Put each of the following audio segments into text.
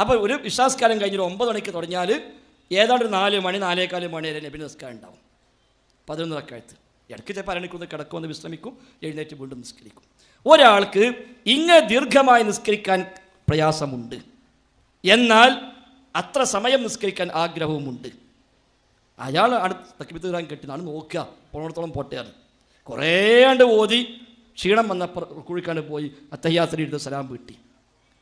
അപ്പോൾ ഒരു വിശ്വാസക്കാലം കഴിഞ്ഞൊരു ഒമ്പത് മണിക്ക് തുടങ്ങിയാൽ ഏതാണ്ട് ഒരു നാല് മണി നാലേകാൽ മണി വരെ നബി നിസ്കാരം ഉണ്ടാവും. പതിനൊന്ന് റക്കായത്ത് ഇടയ്ക്ക് ചിലപ്പോൾ അരണിക്കൊന്ന് കിടക്കുമെന്ന് വിശ്രമിക്കും എഴുന്നേറ്റ് വീണ്ടും നിസ്കരിക്കും. ഒരാൾക്ക് ഇങ്ങനെ ദീർഘമായി നിസ്കരിക്കാൻ പ്രയാസമുണ്ട്. എന്നാൽ അത്ര സമയം നിസ്കരിക്കാൻ ആഗ്രഹവുമുണ്ട്. അയാൾ അടുത്ത് തക്കിബത്ത് ഇറാൻ കെട്ടിനാണ് നോക്കുക. പോണത്തോളം പോട്ടയാണ് കുറേ ആണ്ട് ഓതി ക്ഷീണം വന്നപ്പോൾ കുഴിക്കാണ്ട് പോയി അത്തയ്യാത്തിന് ഇരുന്ന് സലാം വീട്ടി.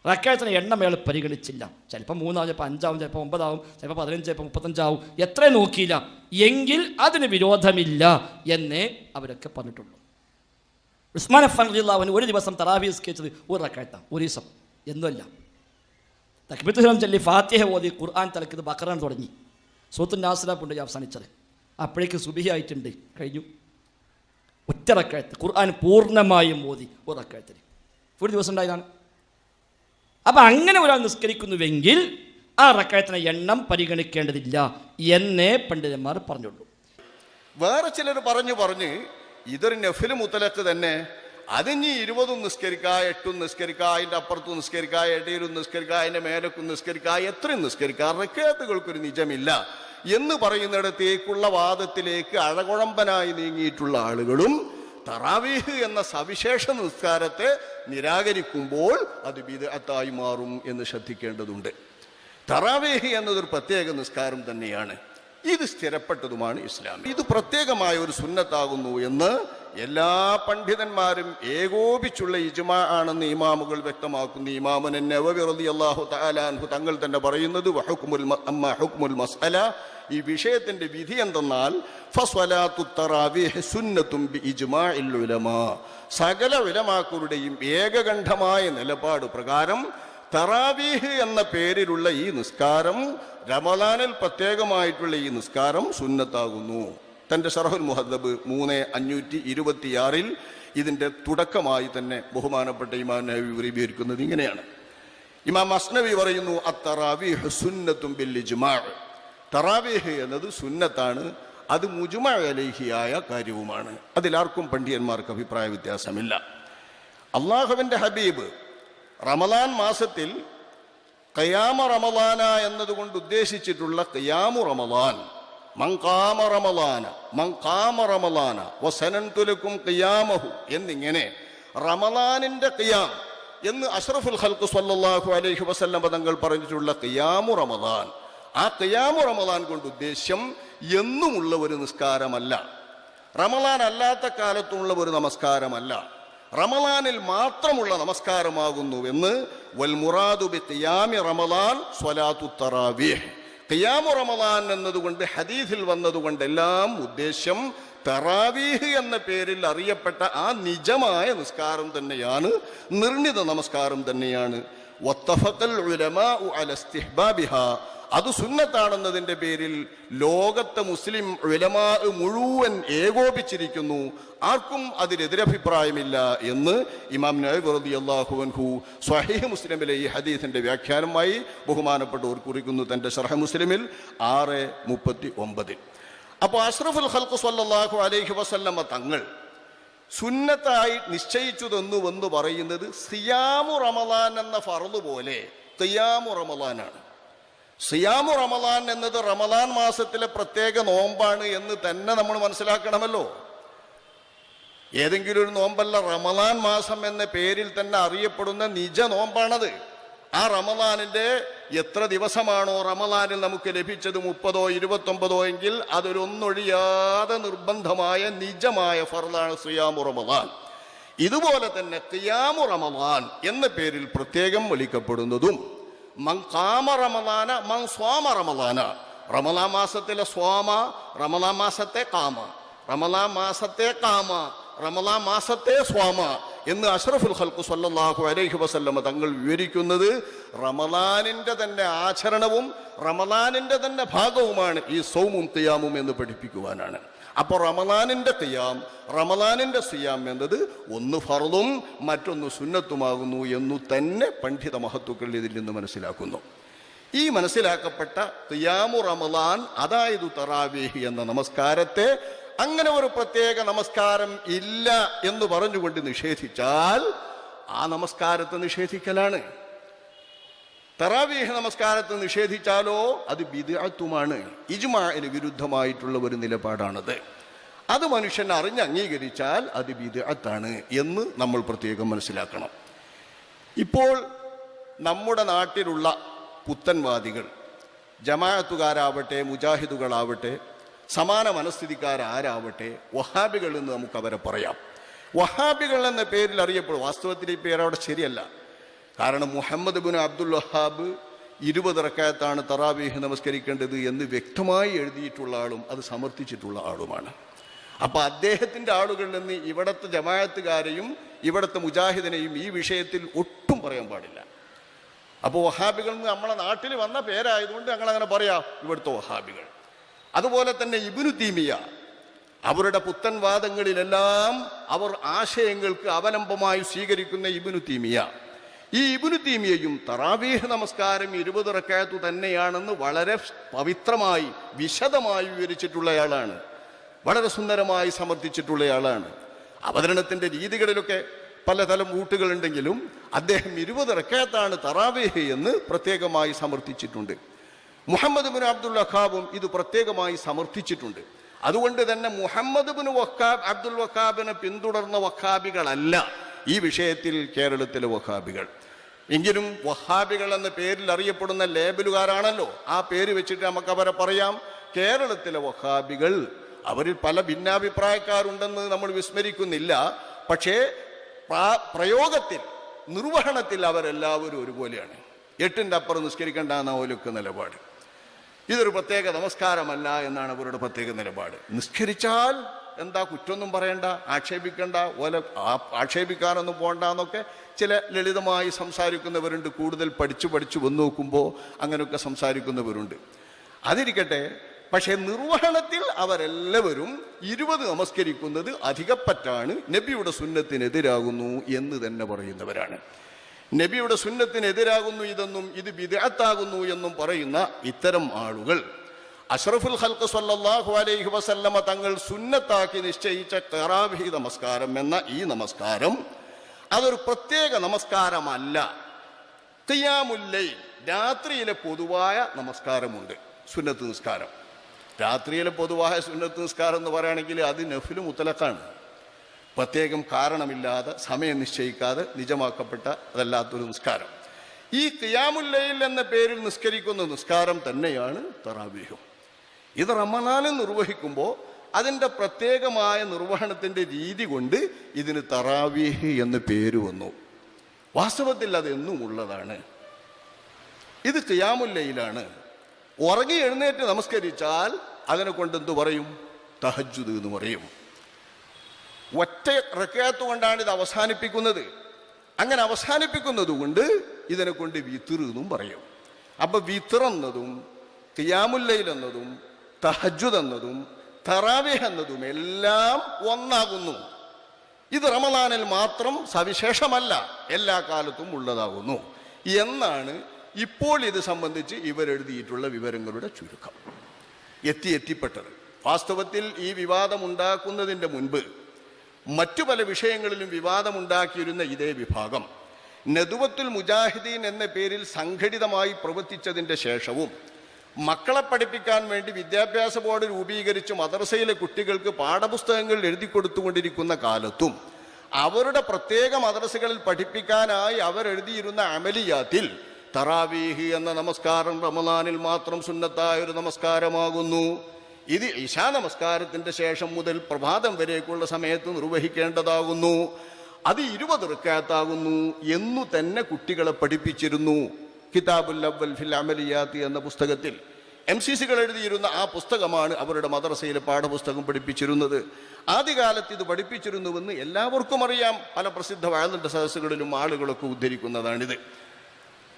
റക്കായത്തിന് എണ്ണം അയാൾ പരിഗണിച്ചില്ല. ചിലപ്പോൾ മൂന്നാവും ചിലപ്പോൾ അഞ്ചാവും ചിലപ്പോൾ ഒമ്പതാവും ചിലപ്പോൾ പതിനഞ്ച് ചിലപ്പോൾ മുപ്പത്തഞ്ചാവും. എത്ര നോക്കിയില്ല. എങ്കിൽ അതിന് വിരോധമില്ല എന്നേ അവരൊക്കെ പറഞ്ഞിട്ടുള്ളൂ. ഉസ്മാൻ അഫാൻ അവൻ ഒരു ദിവസം തറാവി സ്കെച്ചത് ഒരു റക്കായത്താണ് ഒരു ദിവസം. എന്നുമല്ല തക്ബീത്ത് ചൊല്ലി ഫാത്തിഹ ഓതി ഖുർആൻ തലക്കത് ബക്കറാൻ തുടങ്ങി. സൂത്തുൻ നാസിലാപ്പുണ്ട് അവസാനിച്ചത്. അപ്പോഴേക്ക് സുബിഹി ആയിട്ടുണ്ട് കഴിഞ്ഞു. ഒറ്റ റക്കായത്ത് ഖുർആൻ പൂർണമായും ഓതി ഒരു റക്കായത്തിന് ഒരു ദിവസം ഉണ്ടായതാണ്. അപ്പം അങ്ങനെ ഒരാൾ നിസ്കരിക്കുന്നുവെങ്കിൽ ആ റക്കായത്തിന് എണ്ണം പരിഗണിക്കേണ്ടതില്ല എന്നേ പണ്ഡിതന്മാർ പറഞ്ഞുള്ളൂ. വേറെ ചിലർ പറഞ്ഞു പറഞ്ഞ് ഇതൊരു നഫിൽ മുത്തലക്ക് തന്നെ അതിഞ്ഞി ഇരുപതും നിസ്കരിക്ക എട്ടും നിസ്കരിക്ക അതിന്റെ അപ്പുറത്തും നിസ്കരിക്ക ഇടയിലും നിസ്കരിക്ക അതിന്റെ മേലക്കും നിസ്കരിക്ക എത്രയും നിസ്കരിക്ക റക്കേത്തുകൾക്കൊരു നിജമില്ല എന്ന് പറയുന്നിടത്തേക്കുള്ള വാദത്തിലേക്ക് അഴകുഴമ്പനായി നീങ്ങിയിട്ടുള്ള ആളുകളും തറാവീഹ് എന്ന സവിശേഷ നിസ്കാരത്തെ നിരാകരിക്കുമ്പോൾ അത് ബിദഅത്തായി മാറും എന്ന് ശ്രദ്ധിക്കേണ്ടതുണ്ട്. തറാവേഹി എന്നതൊരു പ്രത്യേക നിസ്കാരം തന്നെയാണ്. ഇത് സ്ഥിരപ്പെട്ടതുമാണ് ഇസ്ലാം ഇത് പ്രത്യേകമായ ഒരു സുന്നത്താകുന്നു എന്ന് എല്ലാ പണ്ഡിതന്മാരും ഏകോപിച്ചുള്ള ഇജ്മ ആണെന്ന് ഇമാമുകൾ വ്യക്തമാക്കുന്നു. ഇമാമൻ നവവി റളിയല്ലാഹു തആല അൻഹു തങ്ങൾ തന്നെ പറയുന്നത് വഹുക്മുൽ ഹുക്മുൽ മസ്അല. ഈ വിഷയത്തിന്റെ വിധി എന്തെന്നാൽ ഫസ്വലാത്തു തറാവീഹ് സുന്നത്തും ബി ഇജ്മാഇൽ സകല ഉലമാക്കളുടെയും ഏകകണ്ഠമായ നിലപാട് പ്രകാരം തറാവീഹ് എന്ന പേരിലുള്ള ഈ നിസ്കാരം റമദാനിൽ പ്രത്യേകമായിട്ടുള്ള ഈ നിസ്കാരം സുന്നത്താകുന്നു. തന്റെ ഷറഹുൽ മുഹദ്ദബ് മൂന്ന് അഞ്ഞൂറ്റി ഇരുപത്തിയാറിൽ ഇതിന്റെ തുടക്കമായി തന്നെ ബഹുമാനപ്പെട്ട ഇമാം നബി വിവരീകരിക്കുന്നത് ഇങ്ങനെയാണ്. ഇമാം അസ്നവി പറയുന്നു അത്തറാവിഹ് സുന്നത്തും ബിൽ ഇജ്മാഅ് തറാവീഹ് എന്നത് സുന്നത്താണ് അത് മുജുമ അലഹിയായ കാര്യവുമാണ്. അതിലാർക്കും പണ്ഡിയന്മാർക്ക് അഭിപ്രായ വ്യത്യാസമില്ല. അള്ളാഹുവിന്റെ ഹബീബ് റമദാൻ മാസത്തിൽ കയാമ റമദാന എന്നതുകൊണ്ട് ഉദ്ദേശിച്ചിട്ടുള്ള കയാമു റമദാൻ മങ്കാമ റമദാന മങ്കാമ റമദാന വസനന്തുലക്കും കിയാമഹു എന്നിങ്ങനെ റമലാനിന്റെ കിയാം എന്ന് അഷ്റഫുൽ ഹൽക്കു സല്ലാഹു അലൈഹി വസല്ലം പദങ്ങൾ പറഞ്ഞിട്ടുള്ള കിയാമു റമദാൻ ആ കിയാമു റമദാൻ കൊണ്ട് ഉദ്ദേശ്യം എന്നുമുള്ള ഒരു നിസ്കാരമല്ല. റമലാൻ അല്ലാത്ത കാലത്തുമുള്ള ഒരു നമസ്കാരമല്ല. റമലാനിൽ മാത്രമുള്ള നമസ്കാരമാകുന്നു എന്ന് വൽ മുറാദു ബി ഖിയാമി റമദാൻ സ്വലാത്തു തറാവീഹ്. ഖിയാമു റമദാൻ എന്നതുകൊണ്ട് ഹദീസിൽ വന്നതുകൊണ്ടെല്ലാം ഉദ്ദേശ്യം തറാവീഹ് എന്ന പേരിൽ അറിയപ്പെട്ട ആ നിജമായ നിസ്കാരം തന്നെയാണ് നിർണിത നമസ്കാരം തന്നെയാണ്. അത് സുന്നത്താണെന്നതിന്റെ പേരിൽ ലോകത്തെ മുസ്ലിം വിലമാ മുഴുവൻ ഏകോപിച്ചിരിക്കുന്നു. ആർക്കും അതിനെതിരഭിപ്രായമില്ല എന്ന് ഇമാം നബി അള്ളാഹുവൻഹു സ്വഹീഹ് മുസ്ലിമിലെ ഈ ഹദീസിന്റെ വ്യാഖ്യാനമായി ബഹുമാനപ്പെട്ടവർ കുറിക്കുന്നു തന്റെ ഷർഹ മുസ്ലിമിൽ ആറ് മുപ്പത്തി ഒമ്പതിൽ അപ്പോൾ അഷ്റഫുൽ ഹൽക്കു സല്ലാഹു അലൈഹി വസല്ലമ്മ തങ്ങൾ സുന്നത്തായി നിശ്ചയിച്ചു തന്നുവെന്ന് പറയുന്നത് സിയാമു റമദാൻ എന്ന ഫറദ് പോലെ ഖിയാമു റമദാനാണ് സിയാമു റമലാൻ എന്നത് റമലാൻ മാസത്തിലെ പ്രത്യേക നോമ്പാണ് എന്ന് തന്നെ നമ്മൾ മനസ്സിലാക്കണമല്ലോ. ഏതെങ്കിലും ഒരു നോമ്പല്ല റമലാൻ മാസം എന്ന പേരിൽ തന്നെ അറിയപ്പെടുന്ന നിജ നോമ്പാണത്. ആ റമലാനിന്റെ എത്ര ദിവസമാണോ റമലാനിൽ നമുക്ക് ലഭിച്ചത് മുപ്പതോ ഇരുപത്തൊമ്പതോ എങ്കിൽ അതൊരൊന്നൊഴിയാതെ നിർബന്ധമായ നിജമായ ഫർദാണ് സിയാമു റമലാൻ. ഇതുപോലെ തന്നെ ഖിയാമു റമദാൻ എന്ന പേരിൽ പ്രത്യേകം വിളിക്കപ്പെടുന്നതും മൻ കാമ റമദാന മങ് സ്വാമ റമദാന. റമദാ മാസത്തിലെ സ്വാമ റമദാ മാസത്തെ കാമ. റമദാ മാസത്തെ കാമ റമദാ മാസത്തെ സ്വാമ എന്ന് അഷ്റഫുൽ ഹൽക്കു സല്ലാഹു അലൈഹി വസല്ലമ തങ്ങൾ വിവരിക്കുന്നത് റമദാനിന്റെ തന്നെ ആചരണവും റമദാനിന്റെ തന്നെ ഭാഗവുമാണ് ഈ സൗമും തിയാമും എന്ന് പഠിപ്പിക്കുവാനാണ്. അപ്പോൾ റമലാനിന്റെ തെയ്യാം റമലാനിന്റെ സിയാം എന്നത് ഒന്ന് ഫർദും മറ്റൊന്ന് സുന്നത്തുമാകുന്നു എന്നു തന്നെ പണ്ഡിത മഹത്വക്കൾ ഇതിൽ നിന്ന് മനസ്സിലാക്കുന്നു. ഈ മനസ്സിലാക്കപ്പെട്ട തിയാമു റമദാൻ അതായത് തറാവേഹ് എന്ന നമസ്കാരത്തെ അങ്ങനെ ഒരു പ്രത്യേക നമസ്കാരം ഇല്ല എന്ന് പറഞ്ഞുകൊണ്ട് നിഷേധിച്ചാൽ ആ നമസ്കാരത്തെ നിഷേധിക്കലാണ്. തറാവീഹ് നമസ്കാരത്തെ നിഷേധിച്ചാലോ? അത് ബിദാത്വമാണ് ഇജ്മാന് വിരുദ്ധമായിട്ടുള്ള ഒരു നിലപാടാണത്. അത് മനുഷ്യൻ അറിഞ്ഞ് അംഗീകരിച്ചാൽ അത് ബിദാത്താണ് എന്ന് നമ്മൾ പ്രത്യേകം മനസ്സിലാക്കണം. ഇപ്പോൾ നമ്മുടെ നാട്ടിലുള്ള പുത്തൻവാദികൾ ജമാഅത്തുകാരാവട്ടെ മുജാഹിദുകളാവട്ടെ സമാന മനസ്ഥിതിക്കാരാരാവട്ടെ വഹാബികൾ എന്ന് നമുക്ക് അവരെ പറയാം. വഹാബികൾ എന്ന പേരിൽ അറിയപ്പെടും. വാസ്തവത്തിൽ ഈ പേര് അവിടെ ശരിയല്ല. കാരണം മുഹമ്മദ് ബിൻ അബ്ദുൽ വഹാബ് ഇരുപത് റക്കായത്താണ് തറാവീഹ് നമസ്കരിക്കേണ്ടത് എന്ന് വ്യക്തമായി എഴുതിയിട്ടുള്ള ആളും അത് സമർത്ഥിച്ചിട്ടുള്ള ആളുമാണ്. അപ്പോൾ അദ്ദേഹത്തിന്റെ ആളുകളിൽ നിന്ന് ഇവിടുത്തെ ജമായത്തുകാരെയും ഇവിടുത്തെ മുജാഹിദിനെയും ഈ വിഷയത്തിൽ ഒട്ടും പറയാൻ പാടില്ല. അപ്പോൾ വഹാബികൾ നമ്മളെ നാട്ടിൽ വന്ന പേരായതുകൊണ്ട് ഞങ്ങൾ അങ്ങനെ പറയാം ഇവിടുത്തെ വഹാബികൾ. അതുപോലെ തന്നെ ഇബിനു തീമിയ അവരുടെ പുത്തൻവാദങ്ങളിലെല്ലാം അവർ ആശയങ്ങൾക്ക് അവലംബമായി സ്വീകരിക്കുന്ന ഇബിനു തീമിയ. ഈ ഇബുനു തീമിയയും തറാവീഹ് നമസ്കാരം ഇരുപത് റക്കായത്തു തന്നെയാണെന്ന് വളരെ പവിത്രമായി വിശദമായി വിവരിച്ചിട്ടുള്ളയാളാണ്. വളരെ സുന്ദരമായി സമർത്ഥിച്ചിട്ടുള്ളയാളാണ്. അവതരണത്തിന്റെ രീതികളിലൊക്കെ പലതരം ഊട്ടുകളുണ്ടെങ്കിലും അദ്ദേഹം ഇരുപത് റക്കാത്താണ് തറാവേഹ് എന്ന് പ്രത്യേകമായി സമർത്ഥിച്ചിട്ടുണ്ട്. മുഹമ്മദ് ബിൻ അബ്ദുൽ വഖാബും ഇത് പ്രത്യേകമായി സമർത്ഥിച്ചിട്ടുണ്ട്. അതുകൊണ്ട് തന്നെ മുഹമ്മദ് ബിൻ വഖാബ് അബ്ദുൽ വഖാബിനെ പിന്തുടർന്ന വഖാബികളല്ല ഈ വിഷയത്തിൽ കേരളത്തിലെ വഹാബികൾ. എങ്കിലും വഹാബികൾ എന്ന പേരിൽ അറിയപ്പെടുന്ന ലേബലുകാരാണല്ലോ. ആ പേര് വെച്ചിട്ട് നമുക്ക് അവരെ പറയാം. കേരളത്തിലെ വഹാബികൾ അവരിൽ പല ഭിന്നാഭിപ്രായക്കാരുണ്ടെന്ന് നമ്മൾ വിസ്മരിക്കുന്നില്ല. പക്ഷേ പ്രയോഗത്തിൽ നിർവഹണത്തിൽ അവരെല്ലാവരും ഒരുപോലെയാണ്. എട്ടിന്റെ അപ്പുറം നിസ്കരിക്കേണ്ട എന്ന ഓലൊക്കെ നിലപാട്. ഇതൊരു പ്രത്യേക നമസ്കാരമല്ല എന്നാണ് അവരുടെ പ്രത്യേക നിലപാട്. നിസ്കരിച്ചാൽ എന്താ കുറ്റമൊന്നും പറയണ്ട ആക്ഷേപിക്കണ്ട ഓല ആക്ഷേപിക്കാനൊന്നും പോകണ്ട എന്നൊക്കെ ചില ലളിതമായി സംസാരിക്കുന്നവരുണ്ട്. കൂടുതൽ പഠിച്ചു പഠിച്ചു വന്നു നോക്കുമ്പോൾ അങ്ങനെയൊക്കെ സംസാരിക്കുന്നവരുണ്ട്. അതിരിക്കട്ടെ പക്ഷേ നിർവഹണത്തിൽ അവരെല്ലാവരും ഇരുപത് നമസ്കരിക്കുന്നത് അധികപ്പറ്റാണ്. നബിയുടെ സുന്നത്തിനെതിരാകുന്നു എന്ന് തന്നെ പറയുന്നവരാണ്. നബിയുടെ സുന്നത്തിനെതിരാകുന്നു ഇതെന്നും ഇത് വിദഗ്ധാകുന്നു എന്നും പറയുന്ന ഇത്തരം ആളുകൾ. അഷ്റഫുൽ ഹൽക്ക് സല്ലാഹു അലൈഹി വസല്ലമ തങ്ങൾ സുന്നത്താക്കി നിശ്ചയിച്ച തറാവി നമസ്കാരം എന്ന ഈ നമസ്കാരം അതൊരു പ്രത്യേക നമസ്കാരമല്ല. തിയാമുല്ലൈ രാത്രിയിലെ പൊതുവായ നമസ്കാരമുണ്ട് സുന്നത്ത് നിസ്കാരം. രാത്രിയിലെ പൊതുവായ സുന്നത്ത് നിസ്കാരം എന്ന് പറയുകയാണെങ്കിൽ അത് നഫിലും മുത്തലക്കാണ് പ്രത്യേകം കാരണമില്ലാതെ സമയം നിശ്ചയിക്കാതെ നിജമാക്കപ്പെട്ട അതല്ലാത്തൊരു നിസ്കാരം. ഈ തിയാമുല്ലയിൽ എന്ന പേരിൽ നിസ്കരിക്കുന്ന നിസ്കാരം തന്നെയാണ് തറാവീഹും. ഇത് റമദാനിൽ നിർവഹിക്കുമ്പോൾ അതിന്റെ പ്രത്യേകമായ നിർവഹണത്തിന്റെ രീതി കൊണ്ട് ഇതിന് തറാവീഹ് എന്ന് പേര് വന്നു. വാസ്തവത്തിൽ അതെന്നും ഉള്ളതാണ്. ഇത് ചെയ്യാമുല്ലയിലാണ് ഉറങ്ങി എഴുന്നേറ്റ് നമസ്കരിച്ചാൽ അതിനെ കൊണ്ട് എന്തു പറയും? തഹജുദ് എന്ന് പറയും. ഒറ്റ റക്കയത്ത് കൊണ്ടാണ് ഇത് അവസാനിപ്പിക്കുന്നത്. അങ്ങനെ അവസാനിപ്പിക്കുന്നത് കൊണ്ട് ഇതിനെ കൊണ്ട് വിത്തിർ എന്നും പറയും. അപ്പൊ തിയാമുല്ലയിൽ എന്നതും തഹജുദ് എന്നതും തറാവിഹ് എന്നതും എല്ലാം ഒന്നാകുന്നു. ഇത് റമദാനിൽ മാത്രം സവിശേഷമല്ല എല്ലാ കാലത്തും ഉള്ളതാകുന്നു. എന്നാണ് ഇപ്പോൾ ഇത് സംബന്ധിച്ച് ഇവരെഴുതിയിട്ടുള്ള വിവരങ്ങളുടെ ചുരുക്കം. എത്തി എത്തിപ്പെട്ടത്. വാസ്തവത്തിൽ ഈ വിവാദമുണ്ടാക്കുന്നതിന്റെ മുൻപ് മറ്റു പല വിഷയങ്ങളിലും വിവാദമുണ്ടാക്കിയിരുന്ന ഇതേ വിഭാഗം. നെതുവത്തുൽ മുജാഹിദീൻ എന്ന പേരിൽ സംഘടിതമായി പ്രവർത്തിച്ചതിന്റെ ശേഷവും മക്കളെ പഠിപ്പിക്കാൻ വേണ്ടി വിദ്യാഭ്യാസ ബോർഡ് രൂപീകരിച്ച് മദ്രസയിലെ കുട്ടികൾക്ക് പാഠപുസ്തകങ്ങൾ എഴുതി കൊടുത്തുകൊണ്ടിരിക്കുന്ന കാലത്തും അവരുടെ പ്രത്യേക മദ്രസകളിൽ പഠിപ്പിക്കാനായി അവരെഴുതിയിരുന്ന അമലിയാത്തിൽ തറാവീഹ് എന്ന നമസ്കാരം റമദാനിൽ മാത്രം സുന്നത്തായ ഒരു നമസ്കാരമാകുന്നു. ഇത് ഇശാ നമസ്കാരത്തിന്റെ ശേഷം മുതൽ പ്രഭാതം വരേക്കുള്ള സമയത്ത് നിർവഹിക്കേണ്ടതാകുന്നു. അത് ഇരുപത് റിക്കാത്താകുന്നു എന്നു തന്നെ കുട്ടികളെ പഠിപ്പിച്ചിരുന്നു. കിതാബുൽ അവൽ ഫിൽ അമലിയാത്ത് എന്ന പുസ്തകത്തിൽ എം സി സികൾ എഴുതിയിരുന്ന ആ പുസ്തകമാണ് അവരുടെ മദ്രസയിലെ പാഠപുസ്തകം പഠിപ്പിച്ചിരുന്നത്. ആദ്യകാലത്ത് ഇത് പഠിപ്പിച്ചിരുന്നുവെന്ന് എല്ലാവർക്കും അറിയാം. പല പ്രസിദ്ധ വാഴുന്ന സദസ്സുകളിലും ആളുകളൊക്കെ ഉദ്ധരിക്കുന്നതാണിത്.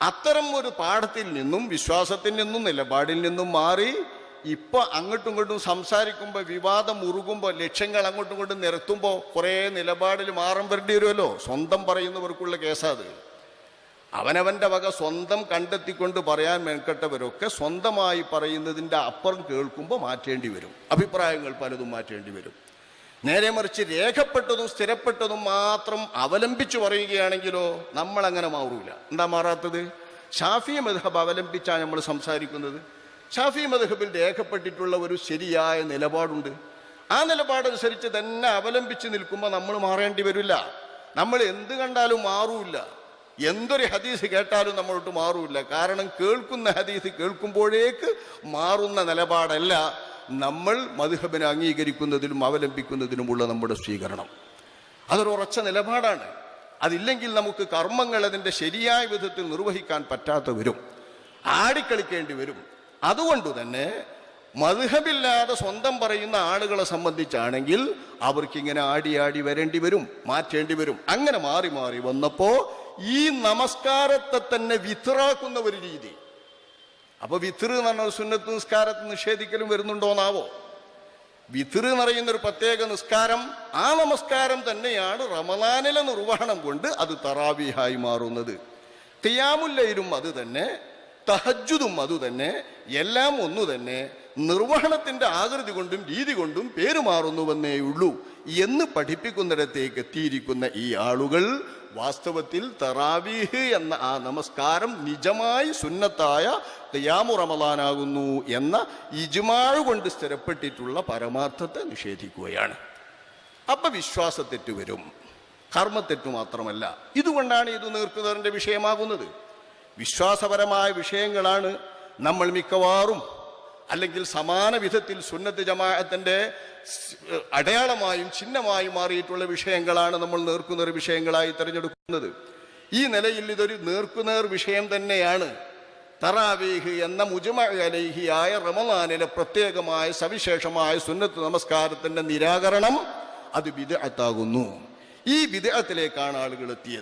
അത്തരം ഒരു പാഠത്തിൽ നിന്നും വിശ്വാസത്തിൽ നിന്നും നിലപാടിൽ നിന്നും മാറി ഇപ്പോൾ അങ്ങോട്ടും ഇങ്ങോട്ടും സംസാരിക്കുമ്പോൾ വിവാദം മുറുകുമ്പോൾ ലക്ഷ്യങ്ങൾ അങ്ങോട്ടും ഇങ്ങോട്ടും നിരത്തുമ്പോൾ കുറേ നിലപാടിൽ മാറം വരേണ്ടി വരുമല്ലോ? സ്വന്തം പറയുന്നവർക്കുള്ള കേസാത് അവനവന്റെ വക സ്വന്തം കണ്ടെത്തിക്കൊണ്ട് പറയാൻ മെനക്കെട്ടവരൊക്കെ സ്വന്തമായി പറയുന്നതിന്റെ അപ്പുറം കേൾക്കുമ്പോൾ മാറ്റേണ്ടി വരും. അഭിപ്രായങ്ങൾ പലതും മാറ്റേണ്ടി വരും. നേരെ മറിച്ച് രേഖപ്പെട്ടതും സ്ഥിരപ്പെട്ടതും മാത്രം അവലംബിച്ചു പറയുകയാണെങ്കിലോ നമ്മളങ്ങനെ മാറൂല. എന്താ മാറാത്തത്? ഷാഫി മധബ് അവലംബിച്ചാണ് നമ്മൾ സംസാരിക്കുന്നത്. ഷാഫി മധബിൽ രേഖപ്പെട്ടിട്ടുള്ള ഒരു ശരിയായ നിലപാടുണ്ട്. ആ നിലപാടനുസരിച്ച് തന്നെ അവലംബിച്ച് നിൽക്കുമ്പോൾ നമ്മൾ മാറേണ്ടി വരില്ല. നമ്മൾ എന്ത് കണ്ടാലും മാറൂല്ല. എന്തൊരു ഹദീസ് കേട്ടാലും നമ്മളോട്ട് മാറൂല്ല. കാരണം കേൾക്കുന്ന ഹദീസ് കേൾക്കുമ്പോഴേക്ക് മാറുന്ന നിലപാടല്ല നമ്മൾ മധുഹബിനെ അംഗീകരിക്കുന്നതിലും അവലംബിക്കുന്നതിനുമുള്ള നമ്മുടെ സ്വീകരണം. അതൊരു ഉറച്ച നിലപാടാണ്. അതില്ലെങ്കിൽ നമുക്ക് കർമ്മങ്ങൾ അതിന്റെ ശരിയായ വിധത്തിൽ നിർവഹിക്കാൻ പറ്റാത്ത വരും. ആടിക്കളിക്കേണ്ടി വരും. അതുകൊണ്ട് തന്നെ മധുഹബില്ലാതെ സ്വന്തം പറയുന്ന ആളുകളെ സംബന്ധിച്ചാണെങ്കിൽ അവർക്കിങ്ങനെ ആടി ആടി വരേണ്ടി വരും മാറ്റേണ്ടി വരും. അങ്ങനെ മാറി മാറി വന്നപ്പോ ഈ നമസ്കാരത്തെ തന്നെ വിത്രാക്കുന്ന ഒരു രീതി. അപ്പൊ വിത്റ് എന്ന് പറഞ്ഞ സുന്നത്ത് നിസ്കാരത്തെ നിഷേധിക്കലും വരുന്നുണ്ടോന്നാവോ വിത്തിറ് എന്ന് പറയുന്ന ഒരു പ്രത്യേക നിസ്കാരം ആ നമസ്കാരം തന്നെയാണ് റമദാനിലെ നിർവഹണം കൊണ്ട് അത് തറാവിഹായി മാറുന്നത്. തിയാമുല്ലയിലും അത് തന്നെ തഹജുദും അത് തന്നെ എല്ലാം ഒന്നു തന്നെ നിർവഹണത്തിന്റെ ആകൃതി കൊണ്ടും രീതി കൊണ്ടും പേരുമാറുന്നുവെന്നേയുള്ളൂ എന്ന് പഠിപ്പിക്കുന്നിടത്തേക്ക് എത്തിയിരിക്കുന്ന ഈ ആളുകൾ വാസ്തവത്തിൽ തറാവീഹ് എന്ന ആ നമസ്കാരം നിജമായി സുന്നത്തായ ഖിയാമു റമലാനാകുന്നു എന്ന ഇജ്മാഴ് കൊണ്ട് സ്ഥിരപ്പെട്ടിട്ടുള്ള പരമാർത്ഥത്തെ നിഷേധിക്കുകയാണ്. അപ്പൊ വിശ്വാസത്തെറ്റ് വരും. കർമ്മത്തെറ്റ് മാത്രമല്ല. ഇതുകൊണ്ടാണ് ഇത് നീർക്കുന്നതിന്റെ വിഷയമാകുന്നത്. വിശ്വാസപരമായ വിഷയങ്ങളാണ് നമ്മൾ മിക്കവാറും അല്ലെങ്കിൽ സമാന വിധത്തിൽ സുന്നത്ത് ജമാഅത്തിന്റെ അടയാളമായും ചിഹ്നമായും മാറിയിട്ടുള്ള വിഷയങ്ങളാണ് നമ്മൾ നേർക്കുനേർ വിഷയങ്ങളായി തിരഞ്ഞെടുക്കുന്നത്. ഈ നിലയിൽ ഇതൊരു നേർക്കുനേർ വിഷയം തന്നെയാണ്. തറാവീഹ് എന്ന മുജമ അലൈഹിയായ റമദാനിലെ പ്രത്യേകമായ സവിശേഷമായ സുന്നത്ത് നമസ്കാരത്തിന്റെ നിരാകരണം അത് വിദഗ്ധാകുന്നു ഈ വിദഗ്ധത്തിലേക്കാണ് ആളുകൾ എത്തിയത്.